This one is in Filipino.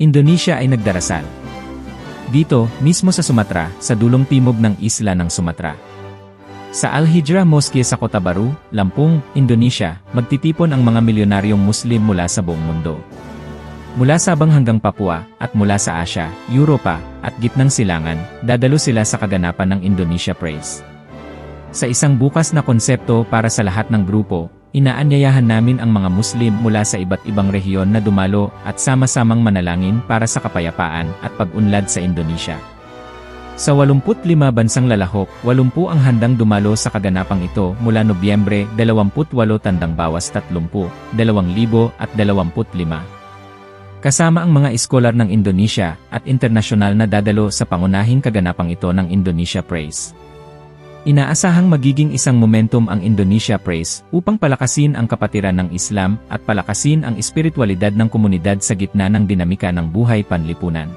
Indonesia ay nagdarasal. Dito, mismo sa Sumatra, sa dulong timog ng isla ng Sumatra. Sa Al-Hijrah Mosque sa Kota Baru, Lampung, Indonesia, magtitipon ang mga milyonaryong Muslim mula sa buong mundo. Mula Sabang hanggang Papua, at mula sa Asia, Europa, at gitnang silangan, dadalo sila sa kaganapan ng Indonesia Praise. Sa isang bukas na konsepto para sa lahat ng grupo, inaanyayahan namin ang mga Muslim mula sa iba't ibang rehiyon na dumalo at sama-samang manalangin para sa kapayapaan at pag-unlad sa Indonesia. Sa 85 bansang lalahok, 80 ang handang dumalo sa kaganapang ito mula Nobyembre 28 tandang bawas 30, 2025. Kasama ang mga iskolar ng Indonesia at internasyonal na dadalo sa pangunahing kaganapang ito ng Indonesia Praise. Inaasahang magiging isang momentum ang Indonesia Praise upang palakasin ang kapatiran ng Islam at palakasin ang espiritualidad ng komunidad sa gitna ng dinamika ng buhay panlipunan.